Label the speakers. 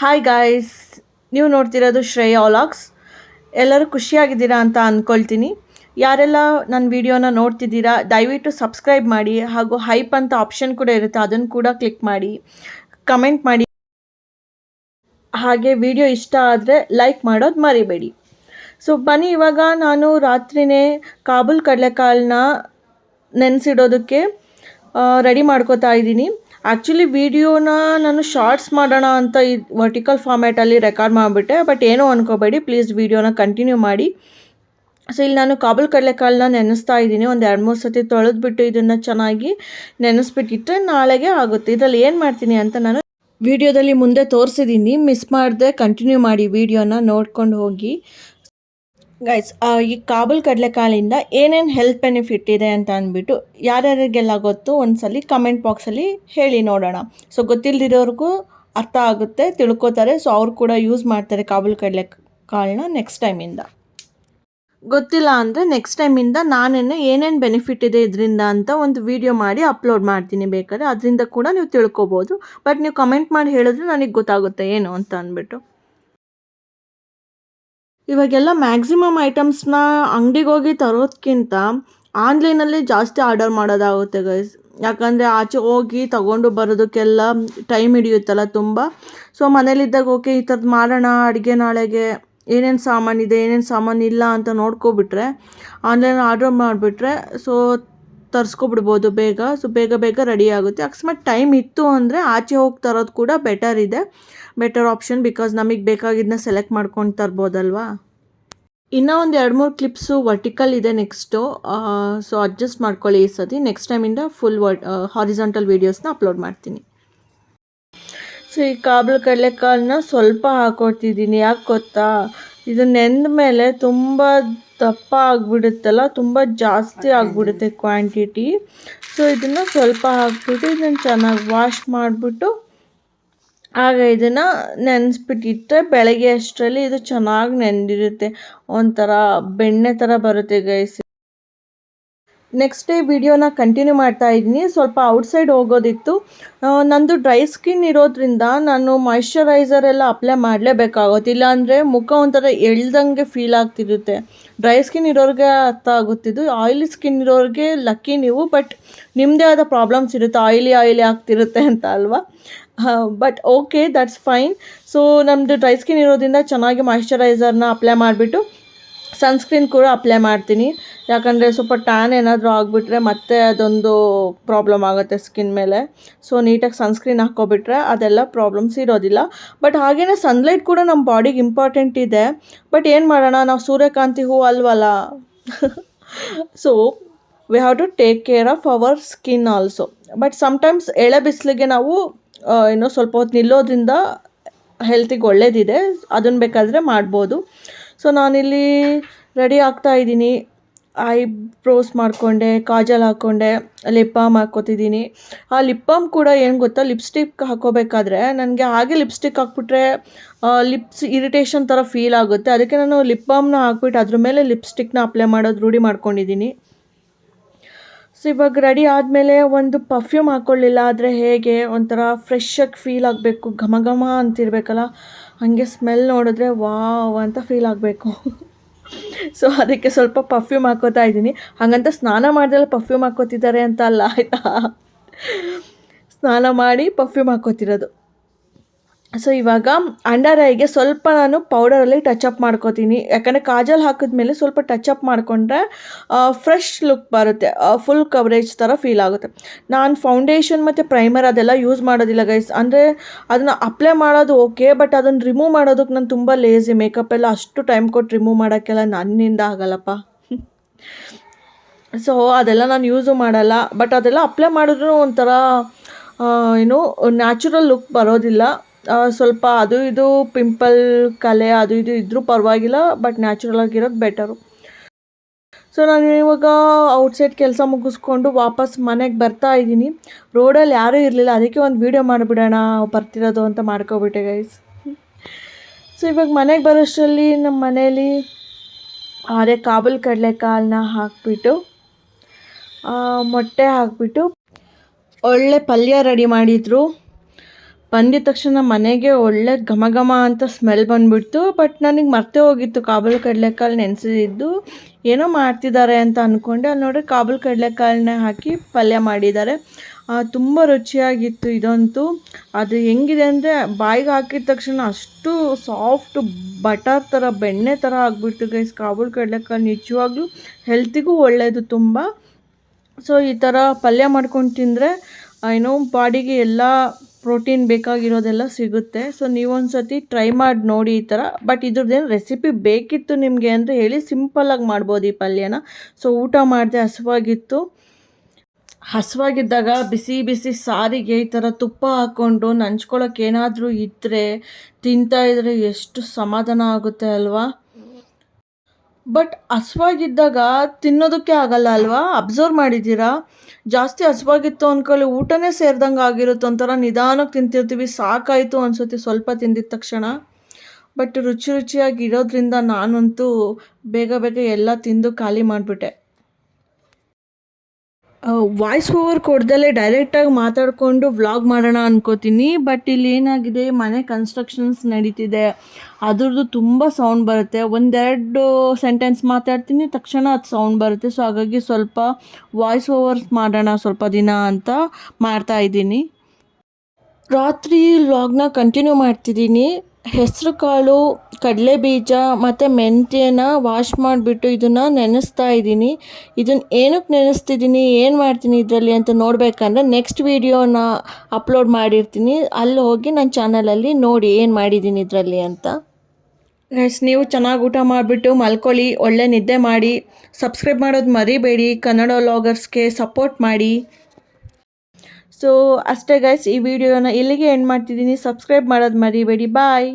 Speaker 1: Hi guys ನೀವು ನೋಡ್ತಿರೋದು ಶ್ರೇಯಾ ಒಲಾಕ್ಸ್ ಎಲ್ಲರೂ ಖುಷಿಯಾಗಿದ್ದೀರಾ ಅಂತ ಅಂದ್ಕೊಳ್ತೀನಿ ಯಾರೆಲ್ಲ ನನ್ನ ವಿಡಿಯೋನ ನೋಡ್ತಿದ್ದೀರಾ, ದಯವಿಟ್ಟು ಸಬ್ಸ್ಕ್ರೈಬ್ ಮಾಡಿ ಹಾಗೂ ಹೈಪ್ ಅಂತ ಆಪ್ಷನ್ ಕೂಡ ಇರುತ್ತೆ, ಅದನ್ನು ಕೂಡ ಕ್ಲಿಕ್ ಮಾಡಿ, ಕಮೆಂಟ್ ಮಾಡಿ. ಹಾಗೆ ವಿಡಿಯೋ ಇಷ್ಟ ಆದರೆ ಲೈಕ್ ಮಾಡೋದು ಮರಿಬೇಡಿ. ಸೊ, ಬನ್ನಿ, ಇವಾಗ ನಾನು ರಾತ್ರಿನೇ ಕಾಬೂಲ್ ಕಡಲೆಕಾಳನ್ನ ನೆನೆಸಿಡೋದಕ್ಕೆ ರೆಡಿ ಮಾಡ್ಕೋತಾ ಇದ್ದೀನಿ. ಆ್ಯಕ್ಚುಲಿ ವಿಡಿಯೋನ ನಾನು ಶಾರ್ಟ್ಸ್ ಮಾಡೋಣ ಅಂತ ಈ ವರ್ಟಿಕಲ್ ಫಾರ್ಮ್ಯಾಟಲ್ಲಿ ರೆಕಾರ್ಡ್ ಮಾಡಿಬಿಟ್ಟೆ ಬಟ್ ಏನೋ ಅನ್ಕೋಬೇಡಿ ಪ್ಲೀಸ್ ವಿಡಿಯೋನ ಕಂಟಿನ್ಯೂ ಮಾಡಿ ಸೊ ಇಲ್ಲಿ ನಾನು ಕಾಬಲ್ ಕಡಲೆಕಾಳನ್ನ ನೆನೆಸ್ತಾ ಇದ್ದೀನಿ ಒಂದು ಎರಡು ಮೂರು ಸತಿ ತೊಳೆದ್ಬಿಟ್ಟು ಇದನ್ನು ಚೆನ್ನಾಗಿ ನೆನೆಸ್ಬಿಟ್ಟಿಟ್ಟರೆ ನಾಳೆಗೆ ಆಗುತ್ತೆ ಇದರಲ್ಲಿ ಏನು ಮಾಡ್ತೀನಿ ಅಂತ ನಾನು ವಿಡಿಯೋದಲ್ಲಿ ಮುಂದೆ ತೋರಿಸಿದ್ದೀನಿ ಮಿಸ್ ಮಾಡದೆ ಕಂಟಿನ್ಯೂ ಮಾಡಿ ವಿಡಿಯೋನ ನೋಡ್ಕೊಂಡು ಹೋಗಿ ಗೈಸ್ ಈ ಕಾಬೂಲ್ ಕಡಲೆಕಾಳಿಂದ ಏನೇನು ಹೆಲ್ತ್ ಬೆನಿಫಿಟ್ ಇದೆ ಅಂತ ಅಂದ್ಬಿಟ್ಟು ಯಾರ್ಯಾರಿಗೆಲ್ಲ ಗೊತ್ತು, ಒಂದ್ಸಲಿ ಕಮೆಂಟ್ ಬಾಕ್ಸಲ್ಲಿ ಹೇಳಿ ನೋಡೋಣ. ಸೊ ಗೊತ್ತಿಲ್ಲದಿರೋರ್ಗೂ ಅರ್ಥ ಆಗುತ್ತೆ, ತಿಳ್ಕೊತಾರೆ. ಸೊ ಅವ್ರು ಕೂಡ ಯೂಸ್ ಮಾಡ್ತಾರೆ ಕಾಬೂಲ್ ಕಡಲೆ ಕಾಳನ್ನ ನೆಕ್ಸ್ಟ್ ಟೈಮಿಂದ ಗೊತ್ತಿಲ್ಲ ಅಂದರೆ ನೆಕ್ಸ್ಟ್ ಟೈಮಿಂದ ನಾನೇನು ಏನೇನು ಬೆನಿಫಿಟ್ ಇದೆ ಇದರಿಂದ ಅಂತ ಒಂದು ವಿಡಿಯೋ ಮಾಡಿ ಅಪ್ಲೋಡ್ ಮಾಡ್ತೀನಿ ಬೇಕಾದ್ರೆ. ಅದರಿಂದ ಕೂಡ ನೀವು ತಿಳ್ಕೊಬೋದು. ಬಟ್ ನೀವು ಕಮೆಂಟ್ ಮಾಡಿ ಹೇಳಿದ್ರೆ ನನಗೆ ಗೊತ್ತಾಗುತ್ತೆ ಏನು ಅಂತ ಅಂದ್ಬಿಟ್ಟು. ಇವಾಗೆಲ್ಲ ಮ್ಯಾಕ್ಸಿಮಮ್ ಐಟಮ್ಸ್ನ ಅಂಗಡಿಗೆ ಹೋಗಿ ತರೋದಕ್ಕಿಂತ ಆನ್ಲೈನಲ್ಲಿ ಜಾಸ್ತಿ ಆರ್ಡರ್ ಮಾಡೋದಾಗುತ್ತೆ ಗೈಸ್ ಯಾಕಂದರೆ ಆಚೆ ಹೋಗಿ ತಗೊಂಡು ಬರೋದಕ್ಕೆಲ್ಲ ಟೈಮ್ ಹಿಡಿಯುತ್ತಲ್ಲ ತುಂಬ. ಸೊ ಮನೇಲಿದ್ದಾಗ ಓಕೆ ಈ ಥರದ್ದು ಮಾಡೋಣ, ಅಡುಗೆ ನಾಳೆಗೆ ಏನೇನು ಸಾಮಾನಿದೆ ಏನೇನು ಸಾಮಾನು ಇಲ್ಲ ಅಂತ ನೋಡ್ಕೊಬಿಟ್ರೆ ಆನ್ಲೈನ್ ಆರ್ಡರ್ ಮಾಡಿಬಿಟ್ರೆ ಸೊ ತರಿಸ್ಕೊಬಿಡ್ಬೋದು ಬೇಗ. ಸೊ ಬೇಗ ಬೇಗ ರೆಡಿ ಆಗುತ್ತೆ. ಅಕಸ್ಮಾತ್ ಟೈಮ್ ಇತ್ತು ಅಂದರೆ ಆಚೆ ಹೋಗಿ ತರೋದು ಕೂಡ ಬೆಟರ್ ಇದೆ. ಬೆಟರ್ ಆಪ್ಷನ್ ಬಿಕಾಸ್ ನಮಗೆ ಬೇಕಾಗಿದ್ದನ್ನ ಸೆಲೆಕ್ಟ್ ಮಾಡ್ಕೊಂಡು ತರ್ಬೋದಲ್ವಾ? ಇನ್ನೂ ಒಂದು ಎರಡು ಮೂರು ಕ್ಲಿಪ್ಸು ವರ್ಟಿಕಲ್ ಇದೆ ನೆಕ್ಸ್ಟು ಸೊ ಅಡ್ಜಸ್ಟ್ ಮಾಡ್ಕೊಳ್ಳಿ ಈ ಸತಿ. ನೆಕ್ಸ್ಟ್ ಟೈಮಿಂದ ಫುಲ್ ವರ್ಟ್ ಹಾರಿಜಾಂಟಲ್ ವೀಡಿಯೋಸ್ನ ಅಪ್ಲೋಡ್ ಮಾಡ್ತೀನಿ. ಸೊ ಈ ಕಾಬಲ್ ಕಡಲೆಕಾಳನ್ನ ಸ್ವಲ್ಪ ಹಾಕೊಡ್ತಿದ್ದೀನಿ. ಯಾಕೆ ಗೊತ್ತಾ? ಇದು ನೆಂದ ಮೇಲೆ ತುಂಬ ದಪ್ಪ ಆಗಿಬಿಡುತ್ತಲ್ಲ ತುಂಬ ಜಾಸ್ತಿ ಆಗಿಬಿಡುತ್ತೆ ಕ್ವಾಂಟಿಟಿ ಸೊ ಇದನ್ನು ಸ್ವಲ್ಪ ಹಾಕ್ಬಿಟ್ಟು ಇದನ್ನು ಚೆನ್ನಾಗಿ ವಾಶ್ ಮಾಡಿಬಿಟ್ಟು ಆಗ ಇದನ್ನು ನೆನೆಸ್ಬಿಟ್ಟಿಟ್ಟರೆ ಬೆಳಗ್ಗೆ ಅಷ್ಟರಲ್ಲಿ ಇದು ಚೆನ್ನಾಗಿ ನೆಂದಿರುತ್ತೆ. ಒಂಥರ ಬೆಣ್ಣೆ ಥರ ಬರುತ್ತೆ ಗೈಸ್ ನೆಕ್ಸ್ಟ್ ಡೇ ವಿಡಿಯೋನ ಕಂಟಿನ್ಯೂ ಮಾಡ್ತಾ ಇದ್ದೀನಿ. ಸ್ವಲ್ಪ ಔಟ್ಸೈಡ್ ಹೋಗೋದಿತ್ತು. ನಂದು ಡ್ರೈ ಸ್ಕಿನ್ ಇರೋದ್ರಿಂದ ನಾನು ಮಾಯ್ಶ್ಚರೈಸರ್ ಎಲ್ಲ ಅಪ್ಲೈ ಮಾಡಲೇಬೇಕಾಗುತ್ತೆ. ಇಲ್ಲಾಂದರೆ ಮುಖ ಒಂಥರ ಎಳ್ದಂಗೆ ಫೀಲ್ ಆಗ್ತಿರುತ್ತೆ. ಡ್ರೈ ಸ್ಕಿನ್ ಇರೋರಿಗೆ ಅರ್ಥ ಆಗುತ್ತಿದ್ದು. ಆಯಿಲಿ ಸ್ಕಿನ್ ಇರೋರಿಗೆ ಲಕ್ಕಿ ನೀವು ಬಟ್ ನಿಮ್ಮದೇ ಆದ ಪ್ರಾಬ್ಲಮ್ಸ್ ಇರುತ್ತೆ. ಆಯಿಲಿ ಆಯಿಲಿ ಆಗ್ತಿರುತ್ತೆ ಅಂತ ಅಲ್ವಾ? But okay that's fine so ನಮ್ಮದು ಡ್ರೈ ಸ್ಕಿನ್ ಇರೋದ್ರಿಂದ ಚೆನ್ನಾಗಿ ಮಾಯಿಶ್ಚರೈಸರ್ನ ಅಪ್ಲೈ ಮಾಡಿಬಿಟ್ಟು ಸನ್ಸ್ಕ್ರೀನ್ ಕೂಡ ಅಪ್ಲೈ ಮಾಡ್ತೀನಿ. ಯಾಕಂದರೆ ಸ್ವಲ್ಪ ಟ್ಯಾನ್ ಏನಾದರೂ ಆಗಿಬಿಟ್ರೆ ಮತ್ತೆ ಅದೊಂದು ಪ್ರಾಬ್ಲಮ್ ಆಗುತ್ತೆ ಸ್ಕಿನ್ ಮೇಲೆ. ಸೊ ನೀಟಾಗಿ ಸನ್ಸ್ಕ್ರೀನ್ ಹಾಕ್ಕೊಬಿಟ್ರೆ ಅದೆಲ್ಲ ಪ್ರಾಬ್ಲಮ್ಸ್ ಇರೋದಿಲ್ಲ. ಬಟ್ ಹಾಗೆಯೇ ಸನ್ಲೈಟ್ ಕೂಡ ನಮ್ಮ ಬಾಡಿಗೆ ಇಂಪಾರ್ಟೆಂಟ್ ಇದೆ. ಬಟ್ ಏನು ಮಾಡೋಣ? ನಾವು ಸೂರ್ಯಕಾಂತಿ ಹೂ ಅಲ್ವಲ್ಲ? So we have to take care of our skin also but sometimes ಎಳೆ ಬಿಸಿಲಿಗೆ ನಾವು ಏನೋ ಸ್ವಲ್ಪ ಹೊತ್ತು ನಿಲ್ಲೋದ್ರಿಂದ ಹೆಲ್ತಿಗೆ ಒಳ್ಳೇದಿದೆ. ಅದನ್ನು ಬೇಕಾದರೆ ಮಾಡ್ಬೋದು. ಸೊ ನಾನಿಲ್ಲಿ ರೆಡಿ ಆಗ್ತಾ ಇದ್ದೀನಿ. ಐಬ್ರೋಸ್ ಮಾಡಿಕೊಂಡೆ, ಕಾಜಲ್ ಹಾಕ್ಕೊಂಡೆ ಲಿಪ್ ಬಾಮ್ ಹಾಕ್ಕೊತಿದ್ದೀನಿ. ಆ ಲಿಪ್ ಬಾಮ್ ಕೂಡ ಏನು ಗೊತ್ತಾ ಲಿಪ್ಸ್ಟಿಕ್ ಹಾಕೋಬೇಕಾದ್ರೆ ನನಗೆ ಹಾಗೆ ಲಿಪ್ಸ್ಟಿಕ್ ಹಾಕ್ಬಿಟ್ರೆ ಲಿಪ್ಸ್ ಇರಿಟೇಷನ್ ಥರ ಫೀಲ್ ಆಗುತ್ತೆ. ಅದಕ್ಕೆ ನಾನು ಲಿಪ್ ಬಾಮ್ನ ಹಾಕ್ಬಿಟ್ಟು ಅದ್ರ ಮೇಲೆ ಲಿಪ್ಸ್ಟಿಕ್ನ ಅಪ್ಲೈ ಮಾಡೋದು ರೂಢಿ ಮಾಡ್ಕೊಂಡಿದ್ದೀನಿ. ಸೊ ಇವಾಗ ರೆಡಿ ಆದಮೇಲೆ ಒಂದು ಪರ್ಫ್ಯೂಮ್ ಹಾಕ್ಕೊಳ್ಳಿಲ್ಲ ಆದರೆ ಹೇಗೆ? ಒಂಥರ ಫ್ರೆಶ್ಶಾಗಿ ಫೀಲ್ ಆಗಬೇಕು. ಘಮ ಘಮ ಅಂತಿರಬೇಕಲ್ಲ? ಹಾಗೆ ಸ್ಮೆಲ್ ನೋಡಿದ್ರೆ ವಾವ್ ಅಂತ ಫೀಲ್ ಆಗಬೇಕು. ಸೊ ಅದಕ್ಕೆ ಸ್ವಲ್ಪ ಪರ್ಫ್ಯೂಮ್ ಹಾಕೋತಾ ಇದ್ದೀನಿ. ಹಾಗಂತ ಸ್ನಾನ ಮಾಡಿದ್ರೆ ಪರ್ಫ್ಯೂಮ್ ಹಾಕೋತಿದ್ದಾರೆ ಅಂತ ಅಲ್ಲ, ಆಯಿತಾ? ಸ್ನಾನ ಮಾಡಿ ಪರ್ಫ್ಯೂಮ್ ಹಾಕೋತಿರೋದು. ಸೊ ಇವಾಗ ಅಂಡರ್ ಐಗೆ ಸ್ವಲ್ಪ ನಾನು ಪೌಡರಲ್ಲಿ ಟಚ್ ಅಪ್ ಮಾಡ್ಕೋತೀನಿ. ಯಾಕಂದರೆ ಕಾಜಲ್ ಹಾಕಿದ್ಮೇಲೆ ಸ್ವಲ್ಪ ಟಚ್ ಅಪ್ ಮಾಡಿಕೊಂಡ್ರೆ ಫ್ರೆಶ್ ಲುಕ್ ಬರುತ್ತೆ. ಫುಲ್ ಕವರೇಜ್ ಥರ ಫೀಲ್ ಆಗುತ್ತೆ. ನಾನು ಫೌಂಡೇಶನ್ ಮತ್ತು ಪ್ರೈಮರ್ ಅದೆಲ್ಲ ಯೂಸ್ ಮಾಡೋದಿಲ್ಲ ಗೈಸ್ ಅಂದರೆ ಅದನ್ನು ಅಪ್ಲೈ ಮಾಡೋದು ಓಕೆ ಬಟ್ ಅದನ್ನು ರಿಮೂವ್ ಮಾಡೋದಕ್ಕೆ ನಾನು ತುಂಬ ಲೇಸಿ ಮೇಕಪ್ ಎಲ್ಲ ಅಷ್ಟು ಟೈಮ್ ಕೊಟ್ಟು ರಿಮೂವ್ ಮಾಡೋಕ್ಕೆಲ್ಲ ನನ್ನಿಂದ ಆಗಲ್ಲಪ್ಪ. ಸೊ ಅದೆಲ್ಲ ನಾನು ಯೂಸು ಮಾಡಲ್ಲ. ಬಟ್ ಅದೆಲ್ಲ ಅಪ್ಲೈ ಮಾಡಿದ್ರೂ ಒಂಥರ ಏನು ನ್ಯಾಚುರಲ್ ಲುಕ್ ಬರೋದಿಲ್ಲ. ಸ್ವಲ್ಪ ಅದು ಇದು ಪಿಂಪಲ್ ಕಲೆ ಅದು ಇದು ಇದ್ದರೂ ಪರವಾಗಿಲ್ಲ ಬಟ್ ನ್ಯಾಚುರಲ್ ಆಗಿರೋದು ಬೆಟರು ಸೊ ನಾನು ಇವಾಗ ಔಟ್ಸೈಡ್ ಕೆಲಸ ಮುಗಿಸ್ಕೊಂಡು ವಾಪಸ್ ಮನೆಗೆ ಬರ್ತಾ ಇದ್ದೀನಿ. ರೋಡಲ್ಲಿ ಯಾರೂ ಇರಲಿಲ್ಲ, ಅದಕ್ಕೆ ಒಂದು ವೀಡಿಯೋ ಮಾಡಿಬಿಡೋಣ, ಬರ್ತಿರೋದು ಅಂತ ಮಾಡ್ಕೊಬಿಟ್ಟೆ ಗೈಸ್ ಸೊ ಇವಾಗ ಮನೆಗೆ ಬರೋಷ್ಟರಲ್ಲಿ ನಮ್ಮ ಮನೇಲಿ ಅದೇ ಕಾಬೂಲ್ ಕಡಲೆಕಾಳನ್ನ ಹಾಕಿಬಿಟ್ಟು ಮೊಟ್ಟೆ ಹಾಕಿಬಿಟ್ಟು ಒಳ್ಳೆ ಪಲ್ಯ ರೆಡಿ ಮಾಡಿದರು. ಬಂದಿದ ತಕ್ಷಣ ಮನೆಗೆ ಒಳ್ಳೆ ಘಮ ಘಮ ಅಂತ ಸ್ಮೆಲ್ ಬಂದ್ಬಿಡ್ತು ಬಟ್ ನನಗೆ ಮರ್ತೇ ಹೋಗಿತ್ತು. ಕಾಬೂಲ್ ಕಡಲೆಕಾಳು ನೆನೆಸಿದ್ದು ಏನೋ ಮಾಡ್ತಿದ್ದಾರೆ ಅಂತ ಅಂದ್ಕೊಂಡೆ ಅಲ್ಲಿ ನೋಡಿ ಕಾಬೂಲ್ ಕಡಲೆಕಾಳನ್ನ ಹಾಕಿ ಪಲ್ಯ ಮಾಡಿದ್ದಾರೆ ತುಂಬ ರುಚಿಯಾಗಿತ್ತು ಇದಂತೂ. ಅದು ಹೆಂಗಿದೆ ಅಂದರೆ ಬಾಯಿಗೆ ಹಾಕಿದ ತಕ್ಷಣ ಅಷ್ಟು ಸಾಫ್ಟ್ ಬಟರ್ ಥರ ಬೆಣ್ಣೆ ಥರ ಆಗಿಬಿಟ್ಟು ಗೈಸ್ ಕಾಬೂಲ್ ಕಡಲೆಕಾಳು ನಿಜವಾಗ್ಲೂ ಹೆಲ್ತಿಗೂ ಒಳ್ಳೆಯದು ತುಂಬ. ಸೊ ಈ ಥರ ಪಲ್ಯ ಮಾಡ್ಕೊಂಡು ತಿಂದರೆ ಏನೋ ಬಾಡಿಗೆ ಎಲ್ಲ ಪ್ರೋಟೀನ್ ಬೇಕಾಗಿರೋದೆಲ್ಲ ಸಿಗುತ್ತೆ. ಸೊ ನೀವೊಂದು ಸತಿ ಟ್ರೈ ಮಾಡಿ ನೋಡಿ ಈ ಥರ ಬಟ್ ಇದ್ರದ್ದೇನು ರೆಸಿಪಿ ಬೇಕಿತ್ತು ನಿಮಗೆ ಅಂತ ಹೇಳಿ ಸಿಂಪಲ್ಲಾಗಿ ಮಾಡ್ಬೋದು ಈ ಪಲ್ಯನ. ಸೊ ಊಟ ಮಾಡಿದೆ ಹಸುವಾಗಿತ್ತು. ಹಸುವಾಗಿದ್ದಾಗ ಬಿಸಿ ಬಿಸಿ ಸಾರಿಗೆ ಈ ಥರ ತುಪ್ಪ ಹಾಕ್ಕೊಂಡು ನಂಚ್ಕೊಳ್ಳೋಕೆ ಏನಾದರೂ ಇದ್ದರೆ ತಿಂತಾ ಇದ್ದರೆ ಎಷ್ಟು ಸಮಾಧಾನ ಆಗುತ್ತೆ ಅಲ್ವಾ? ಬಟ್ ಹಸ್ವಾಗಿದ್ದಾಗ ತಿನ್ನೋದಕ್ಕೆ ಆಗಲ್ಲ ಅಲ್ವಾ? ಅಬ್ಸರ್ವ್ ಮಾಡಿದ್ದೀರಾ? ಜಾಸ್ತಿ ಹಸ್ವಾಗಿತ್ತು ಅಂದ್ಕೊಳ್ಳಿ, ಊಟನೇ ಸೇರ್ದಂಗೆ ಆಗಿರುತ್ತೆ ಒಂಥರ ನಿಧಾನಕ್ಕೆ ತಿಂತಿರ್ತೀವಿ, ಸಾಕಾಯಿತು ಅನ್ಸುತ್ತೆ ಸ್ವಲ್ಪ ತಿಂದಿದ ತಕ್ಷಣ. ಬಟ್ ರುಚಿ ರುಚಿಯಾಗಿ ಇರೋದ್ರಿಂದ ನಾನಂತೂ ಬೇಗ ಬೇಗ ಎಲ್ಲ ತಿಂದು ಖಾಲಿ ಮಾಡಿಬಿಟ್ಟೆ. ವಾಯ್ಸ್ ಓವರ್ ಕೊಡ್ದಲ್ಲೇ ಡೈರೆಕ್ಟಾಗಿ ಮಾತಾಡಿಕೊಂಡು ವ್ಲಾಗ್ ಮಾಡೋಣ ಅನ್ಕೋತೀನಿ ಬಟ್ ಇಲ್ಲಿ ಏನಾಗಿದೆ, ಮನೆ ಕನ್ಸ್ಟ್ರಕ್ಷನ್ಸ್ ನಡೀತಿದೆ. ಅದ್ರದ್ದು ತುಂಬ ಸೌಂಡ್ ಬರುತ್ತೆ. ಒಂದೆರಡು ಸೆಂಟೆನ್ಸ್ ಮಾತಾಡ್ತೀನಿ, ತಕ್ಷಣ ಅದು ಸೌಂಡ್ ಬರುತ್ತೆ. ಸೊ ಹಾಗಾಗಿ ಸ್ವಲ್ಪ ವಾಯ್ಸ್ ಓವರ್ಸ್ ಮಾಡೋಣ ಸ್ವಲ್ಪ ದಿನ ಅಂತ ಮಾಡ್ತಾ ಇದ್ದೀನಿ. ರಾತ್ರಿ ವ್ಲಾಗ್ನ ಕಂಟಿನ್ಯೂ ಮಾಡ್ತಿದ್ದೀನಿ. ಹೆಸರು ಕಾಳು ಕಡಲೆ ಬೀಜ ಮತ್ತು ಮೆಂತ್ಯನ ವಾಶ್ ಮಾಡಿಬಿಟ್ಟು ಇದನ್ನು ನೆನೆಸ್ತಾ ಇದ್ದೀನಿ. ಇದನ್ನು ಏನಕ್ಕೆ ನೆನೆಸ್ತಿದ್ದೀನಿ, ಏನು ಮಾಡ್ತೀನಿ ಇದರಲ್ಲಿ ಅಂತ ನೋಡಬೇಕಂದ್ರೆ ನೆಕ್ಸ್ಟ್ ವೀಡಿಯೋನ ಅಪ್ಲೋಡ್ ಮಾಡಿರ್ತೀನಿ. ಅಲ್ಲಿ ಹೋಗಿ ನನ್ನ ಚಾನಲಲ್ಲಿ ನೋಡಿ ಏನು ಮಾಡಿದ್ದೀನಿ ಇದರಲ್ಲಿ ಅಂತ. ಗೈಸ್ ನೀವು ಚೆನ್ನಾಗಿ ಊಟ ಮಾಡಿಬಿಟ್ಟು ಮಲ್ಕೊಳ್ಳಿ, ಒಳ್ಳೆ ನಿದ್ದೆ ಮಾಡಿ. ಸಬ್ಸ್ಕ್ರೈಬ್ ಮಾಡೋದು ಮರಿಬೇಡಿ. ಕನ್ನಡ ವ್ಲಾಗರ್ಸ್ಗೆ ಸಪೋರ್ಟ್ ಮಾಡಿ. ಸೊ ಅಷ್ಟೇ ಗೈಸ್ ಈ ವಿಡಿಯೋನ ಇಲ್ಲಿಗೆ ಎಂಡ್ ಮಾಡ್ತಿದ್ದೀನಿ. ಸಬ್ಸ್ಕ್ರೈಬ್ ಮಾಡೋದು ಮರಿಬೇಡಿ. ಬಾಯ್